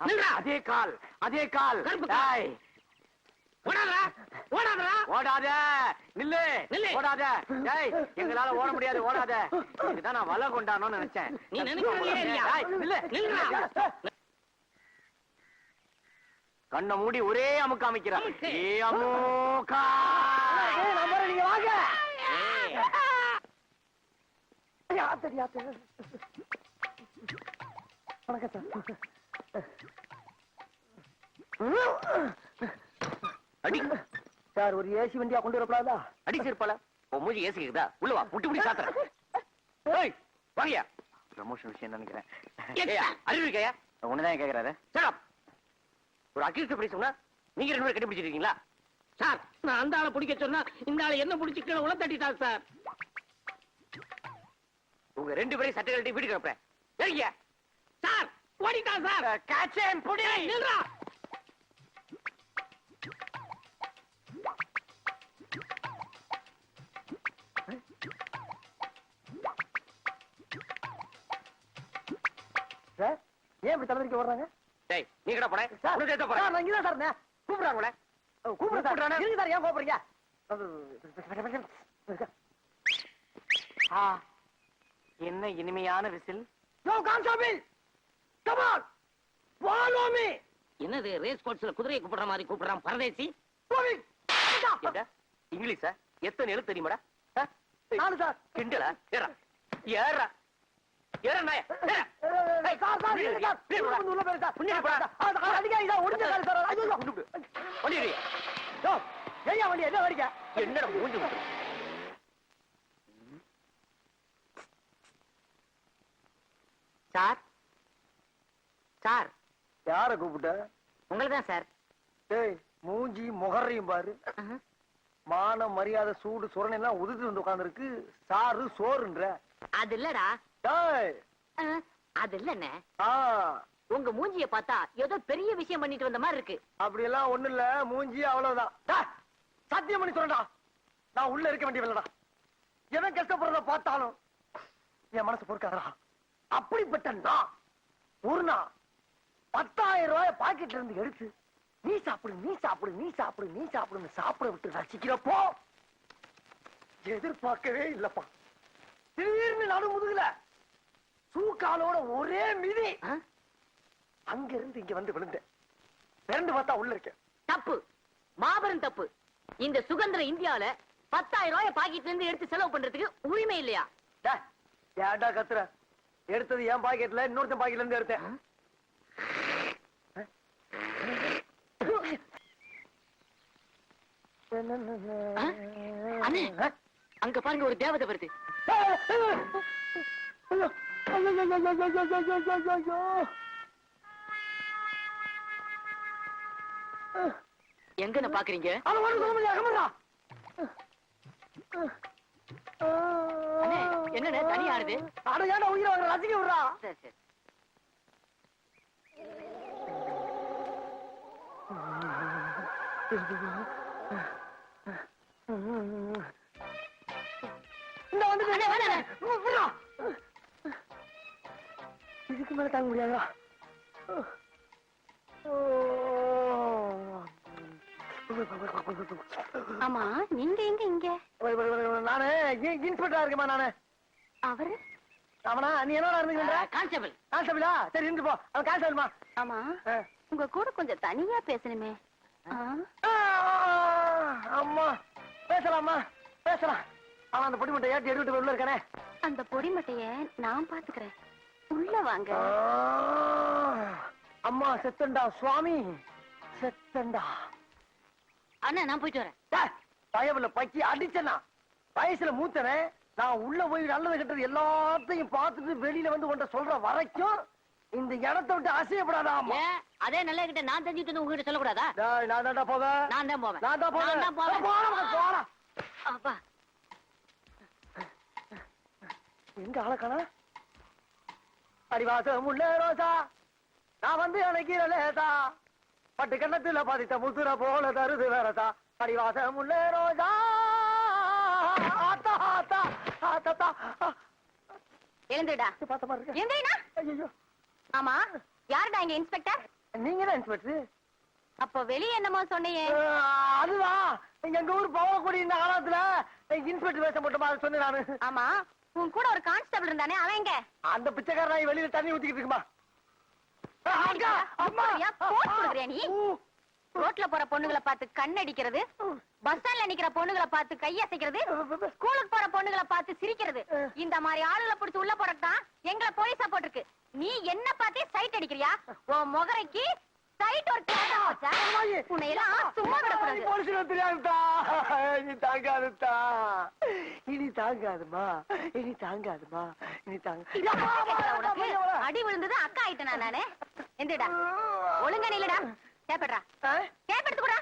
அதே கால் அதே கால். டேய், ஓடாத. நில்லு. நில்லு. ஓடாத. டேய் எங்களால ஓட முடியாது ஓடாத. இதுதான் நான் வலை கொண்டானோன்னு நினைச்சேன். நீ. கண்ணை மூடி ஒரே அமுக்கு அமைக்கிறான் அமுக்கு. ஏ அமுக்கா. நீங்க வாங்க. வணக்கம் அடி. சார் ஒரு ஏசி வண்டியா கொண்டு வரப்படாதா அடி செருப்பால உன் மூஞ்சி ஏசி கேக்குதா உள்ள வா முட்டி முடி சாத்துறேன். ஏய் வாங்கயா ப்ரமோஷன் விஷயம் நினைக்கிறேன். அறிவு இருக்கையா? உன்னதான் கேக்குறாரு? சரி ஒரு அக்யூஸ்ட் சொன்னா நீங்க ரெண்டு பேரும் கண்டுபிடிச்சிருக்கீங்களா? சார் நான் அந்த ஆளை பிடிக்க சொன்னா இந்த ஆளை என்ன பிடிச்சி கீழே உள்ள தட்டிட்டார் சார். உங்க ரெண்டு பேரையும் சட்டை கழட்டி வீட்டுக்கு அனுப்புறேன். ஏறிங்க சார் ஓடிட்டான் சார் கேட்சேன் புடி நில்றா சார் ஏன் இப்படி தலைவரிக்க வர்றாங்க டேய் நீ கடா போட சார் உனக்கு ஏத்த சார், போறேன் நான் இங்கதான் சார் இருந்தேன். கூப்பிடுறாங்களே ஓ, கூப்பிடுறேன் சார்? இருங்க சார் ஏன் கோபப்படுறீங்க ஆ என்ன இனிமையான whistle yo constable come on follow me என்னது ரேஸ் கோர்ஸ்ல குதிரையை கூப்பிடுற மாதிரி கூப்பிடுறான் பரதேசி? இங்கிலீஷா? எத்தனை எழுத்து தெரியுமாடா? நானு சார். கிண்டலா? ஏறா. ஏறா. நாய என்ன மூஞ்சி சார் சார். யார கூப்பிட்ட? உங்களை தான் சார். டேய் மூஞ்சி முகரையும் பாரு. மான மரியாதை சூடு சுரணை எல்லாம் உதிர்த்து வந்து உட்கார்ந்துருக்கு. சாரு சோறுன்ற. அது இல்லடா. டேய். அது இல்லண்ணே. ஆ. உங்க மூஞ்சிய பார்த்தா ஏதோ பெரிய விஷயம் பண்ணிட்டு வந்த மாதிரி இருக்கு. அப்படி எல்லாம் ஒண்ணு இல்ல. மூஞ்சி அவ்வளவுதான். சத்தியம் பண்ணி சொல்றா நான் உள்ள இருக்க வேண்டியவில்லடா எவன் கஷ்டப்படுறத பார்த்தாலும் என் மனசு பொறுக்காதடா. அப்படிப்பட்ட நான். ஒரு பத்தாயிரம் ரூபாய் பாக்கெட்ல இருந்து எடுத்து நீ சாப்பிடு நீ சாப்பிடு நீ சாப்பிடு நீ சாப்பிடுன்னு சாப்பிட விட்டு ரசிக்கிறப்போ எதிர்பார்க்கவே இல்லப்பா. திடீர்னு நடு முதுகுல சூக்காலோட ஒரே மிதி. அங்க இருந்து இங்க வந்து விழுந்தேன். பிறந்து பார்த்தா உள்ள இருக்கேன். தப்பு. மாபெரும் தப்பு. இந்த சுதந்திர இந்தியால பத்தாயிரம் ரூபாய் பாக்கெட்ல இருந்து எடுத்து செலவு பண்றதுக்கு உரிமை இல்லையா? ஏன்டா கத்துற? எடுத்தது என் பாக்கெட்ல இன்னொருத்தன் பாக்கெட்ல இருந்து எடுத்தேன். அண்ணே. அங்க பாருங்க ஒரு தேவதை வருது எங்கன்னு பாக்குறீங்க என்னண்ணே, தனியா ஆடுது? அட, ஏன்டா உயிரை? ரசிக்க விடுறா. சரி சரி வந்துட்டு. அண்ணே. விடுறா. இதுக்கு மேல தாங்க முடியாதா ஆமா நீங்க எங்க இங்க நானு இன்ஸ்பெக்டரா இருக்கேமா நானு அவரு அவனா நீ என்னடா இருந்துக்கிற கான்ஸ்டபிள் கான்ஸ்டபிளா சரி இருந்து போ அவன் கான்ஸ்டபிள்மா ஆமா உங்க கூட கொஞ்சம் தனியா பேசணுமே அம்மா பேசலாமா? பேசலாம். அவன் அந்த பொடி ஏற்றி எடுத்துட்டு உள்ள இருக்கானே. அந்த பொடி மட்டைய நான் பாத்துக்கிறேன். உள்ள வாங்க. அம்மா செத்தண்டா சுவாமி. செத்தண்டா. அண்ணா நான் போயிட்டு வரேன். பயவுல பக்கி அடிச்சனா வயசுல மூத்தனே நான் உள்ள போய் நல்லது கெட்டது எல்லாத்தையும் பார்த்துட்டு வெளியில வந்து உன்ட்ட சொல்ற வரைக்கும் இந்த இடத்தை விட்டு அசையப்படாதாமா ஏன் அதே நல்ல கிட்ட நான் தெரிஞ்சுட்டு உங்ககிட்ட சொல்லக்கூடாதா? நான் தான்டா போவேன்? நான் தான் போவேன். நான் தான் போவேன். நான் தான் போவேன். போடா, போடா. அப்பா. எங்க ஆளக்கான அடிவாசம் உள்ள ரோசா நான் வந்து அணைக்கிற லேசா. பட்டு கண்ணத்துல பதித்த முத்துற போல தருது வேறதா அடிவாசம் உள்ள ரோசா. ஆத்தா ஆத்தா ஆத்தா எழுந்துடா பார்த்த மாதிரி எந்திரிடா ஐயோ ஆமா யாருடா இங்க இன்ஸ்பெக்டர்? நீங்க தான் இன்ஸ்பெக்டர். அப்ப வெளிய என்னமோ சொன்னியே. அதுதான் எங்க ஊர் பவளக்குடி இந்த காலத்துல இன்ஸ்பெக்டர் வேஷம் போட்டு அதை சொன்னேன் நானு. ஆமா உன் கூட ஒரு கான்ஸ்டபிள் இருந்தானே அவன் எங்க? அந்த பிச்சைக்கார நாய் வெளியில தண்ணி ஊத்திக்கிட்டு இருக்குமா. ரோட்ல போற பொண்ணுங்களை பார்த்து கண்ணடிக்கிறது பஸ் ஸ்டாண்ட்ல நிக்கிற பொண்ணுங்களை பார்த்து கையசைக்கிறது ஸ்கூலுக்கு போற பொண்ணுங்களை பார்த்து சிரிக்கிறது. இந்த மாதிரி ஆளுகளை பிடிச்சு உள்ள போறதுதான் எங்களை போலீஸா போட்டிருக்கு. நீ என்ன பார்த்தே சைட் அடிக்கிறியா? உன் முகரைக்கு சைட் ஒரு கேட்டா வச்சா உன்னை எல்லாம் சும்மா விடக்கூடாது. போலீஸ்ல தெரியாதுதா இனி தாங்காதுதா இனி தாங்காதுமா. இனி தாங்காதுமா. இனி தாங்க? அடி விழுந்தது அக்கா ஆயிட்டனா நானு? எந்திரடா. ஒழுங்கா நில்லுடா. கேப்பட்றா கேப் எடுத்துக்கூடா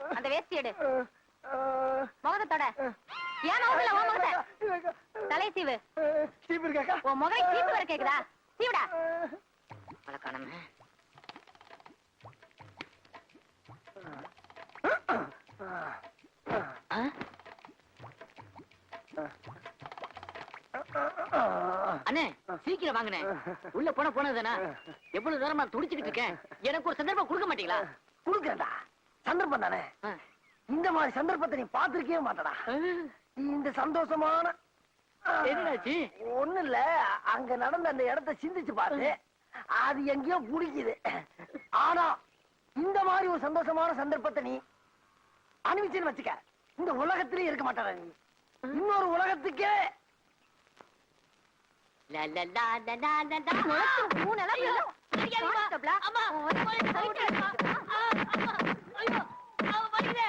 அந்த வேஷ்டி எடு. முகத்தை தொட. ஏன் முகத்துல உன் முகத்தை? தலை சீவு. சீப்பு இருக்காக்கா உன் முகை சீப்பு வர கேக்குதா? சீவுடா. வழக்கானமே அண்ணே சீக்கிரம் வாங்கண்ணே. உள்ள போன போனதுதானா எவ்வளவு நேரமா துடிச்சுக்கிட்டு இருக்கேன். எனக்கு ஒரு சந்தர்ப்பம் கொடுக்க மாட்டீங்களா? குடுக்கறா சந்தர்ப்பம் தானே. இந்த மாதிரி சந்தர்ப்பத்தை நீ பாத்திருக்கவே மாட்டடா. இந்த சந்தோஷமான என்னடாச்சு ஒண்ணு இல்ல அங்க நடந்த அந்த இடத்தை சிந்திச்சு பாரு. அது எங்கேயோ புடிக்குது. ஆனா இந்த மாதிரி ஒரு சந்தோஷமான சந்தர்ப்பத்தை நீ அனுபவிச்சுன்னு வச்சுக்க. இந்த உலகத்திலே இருக்க மாட்டாடா நீ. இன்னொரு உலகத்துக்கே. லா, லா, லா, லா, லா, லா, லா. முகத்து மூணு அளவு ஐயோ, இல்லை. கான்ஸ்டபிளா? உன் வந்து போலீஸ் சைட் அடிக்கிறா. ஐயோ, அவ வலிக்குதே.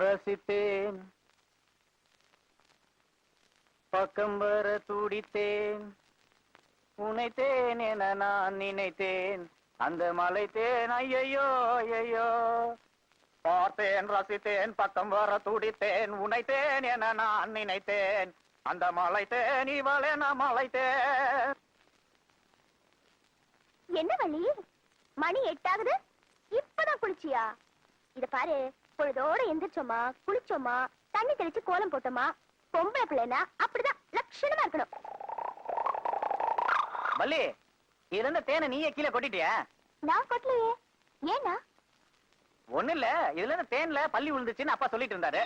ரசித்தேன் பக்கம் வர துடித்தேன். உனைத்தேன் என நான் நினைத்தேன். அந்த மலைத்தேன் ஐயையோ ஐயையோ. பார்த்தேன் ரசித்தேன் பக்கம் வர துடித்தேன். உனைத்தேன் என நான் நினைத்தேன். அந்த மலைத்தேன் இவளே நான் மலைத்தேன். என்ன வழி மணி எட்டாகுது. இப்பதான் குளிச்சியா? இத பாரு. பொழுதோட எந்திரிச்சோமா குளிச்சோமா தண்ணி தெளிச்சு கோலம் போட்டோமா பொம்பளை பிள்ளைனா அப்படிதான் லட்சணமா இருக்கணும். பல்லி இருந்த தேனை நீயே கீழே கொட்டிட்டியா? நான் கொட்டலையே. ஏன்னா? ஒண்ணு இல்ல இதுல இருந்து தேன்ல பள்ளி விழுந்துச்சுன்னு அப்பா சொல்லிட்டு இருந்தாரு.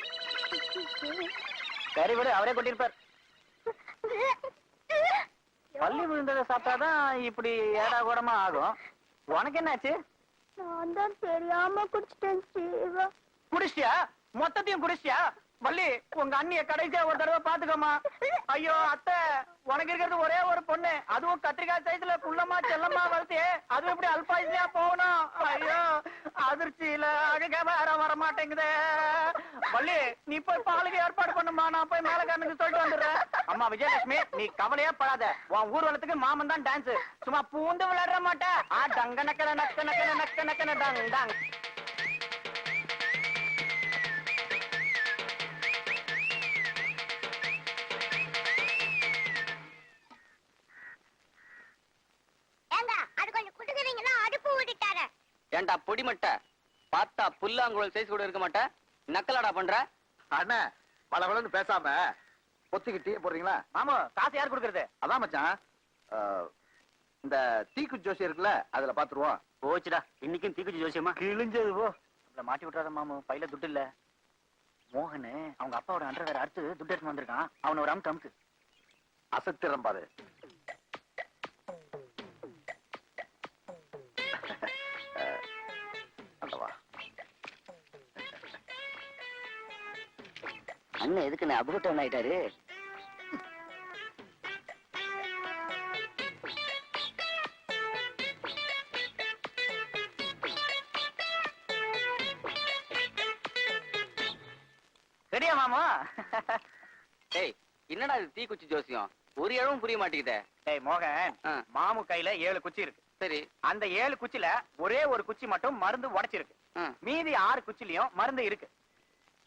சரி விடு அவரே கொட்டிருப்பார் பள்ளி விழுந்ததை சாப்பிட்டாதான் இப்படி ஏடா கூடமா ஆகும். உனக்கு என்னாச்சு? நான் தான் தெரியாம குடிச்சிட்டேன் சீவா குடிச்சியா மொத்தத்தையும் குடிச்சியா வள்ளி உங்க அண்ணிய கடைசியா ஒரு தடவை பாத்துக்கோமா ஐயோ அத்தை உனக்கு இருக்கிறது ஒரே ஒரு பொண்ணு. அதுவும் கத்திரிக்காய் சைஸ்ல புள்ளமா செல்லமா வளர்த்தி அதுவும் இப்படி அல்பாயுசியா போகணும். ஐயோ அதிர்ச்சியில அழுக வேற வர மாட்டேங்குதே. வள்ளி நீ போய் பாலுக்கு ஏற்பாடு பண்ணுமா நான் போய் மேல காரணத்துக்கு சொல்லிட்டு வந்துடுறேன். அம்மா விஜயலட்சுமி நீ கவலையே படாத. உன் ஊர்வலத்துக்கு மாமன் தான் டான்ஸ் சும்மா பூந்து விளையாட மாட்டேன் ஆ டங்க நக்கன நக்க நக்க நக்க நக்கன டங் டங் ஏன்டா பொடிமட்டை பார்த்தா புல்லாங்குழல் சைஸ் கூட இருக்க மாட்டேன் நக்கலாடா பண்ற? அண்ணா பளபளன்னு பேசாம பொத்திக்கு டீ போடுறீங்களா? மாமு காசு யார் கொடுக்கறது? அதான் மச்சான். இந்த தீக்கு ஜோசி இருக்குல்ல அதுல பாத்துருவோம். போச்சுடா. இன்னைக்கும் தீக்குச்சி ஜோசியமா கிழிஞ்சது போ. நம்மள மாட்டி விட்டுறாத மாமு பையில துட்டு இல்ல. மோகன் அவங்க அப்பாவோட அண்டர் வேற அறுத்து துட்டு எடுத்து வந்திருக்கான். அவன ஒரு அமுக்கு அமுக்கு. அசத்திரம் பாரு. அண்ணன் எதுக்கு நான் அபகட்டம் ஆயிட்டாரு? சரியா மாமா? ஏய் என்னடா இது தீக்குச்சி ஜோசியம்? ஒரு இடமும் புரிய மாட்டேங்குதே. டேய் மோகன் ஆ. மாமு கையில ஏழு குச்சி இருக்கு. சரி. அந்த ஏழு குச்சில ஒரே ஒரு குச்சி மட்டும் மருந்து உடைச்சிருக்கு. ஆ. மீதி ஆறு குச்சிலயும் மருந்து இருக்கு.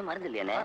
மருந்து இல்லையானே